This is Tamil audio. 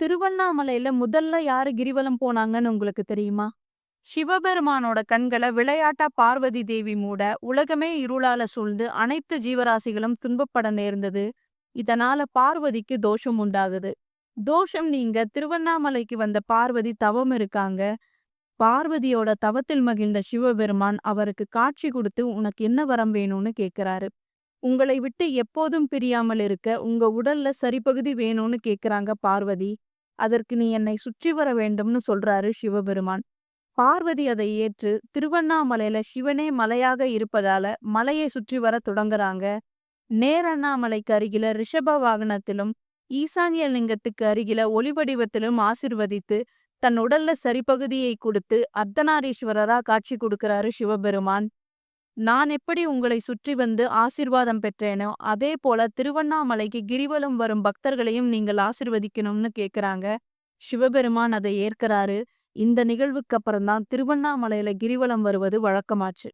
திருவண்ணாமலையில முதல்ல யாரு கிரிவலம் போனாங்கன்னு உங்களுக்கு தெரியுமா? சிவபெருமானோட கண்கள விளையாட்டா பார்வதி தேவி மூட, உலகமே இருளால சூழ்ந்து அனைத்து ஜீவராசிகளும் துன்பப்பட நேர்ந்தது. இதனால பார்வதிக்கு தோஷம் உண்டாகுது. தோஷம் நீங்க திருவண்ணாமலைக்கு வந்த பார்வதி தவம் இருக்காங்க. பார்வதியோட தவத்தில் மகிழ்ந்த சிவபெருமான் அவருக்கு காட்சி கொடுத்து உனக்கு என்ன வரம் வேணும்னு கேக்குறாரு. உங்களை விட்டு எப்போதும் பிரியாமல் இருக்க உங்க உடல்ல சரிபகுதி வேணும்னு கேக்குறாங்க பார்வதி. அதற்கு நீ என்னை சுற்றி வர வேண்டும்னு சொல்றாரு சிவபெருமான். பார்வதி அதை ஏற்று திருவண்ணாமலையில சிவனே மலையாக இருப்பதால மலையை சுற்றி வர தொடங்குறாங்க. நேரண்ணாமலைக்கு அருகில ரிஷப வாகனத்திலும் ஈசான்ய லிங்கத்துக்கு அருகில ஒளிவடிவத்திலும் ஆசிர்வதித்து தன் உடல்ல சரிபகுதியை கொடுத்து அர்த்தநாரீஸ்வரரா காட்சி கொடுக்கிறாரு சிவபெருமான். நான் எப்படி உங்களை சுற்றி வந்து ஆசீர்வாதம் பெற்றேனோ அதே போல திருவண்ணாமலைக்கு கிரிவலம் வரும் பக்தர்களையும் நீங்கள் ஆசிர்வதிக்கணும்னு கேக்குறாங்க. சிவபெருமான் அதை ஏற்கிறாரு. இந்த நிகழ்வுக்கு அப்புறம்தான் திருவண்ணாமலையில கிரிவலம் வருவது வழக்கமாச்சு.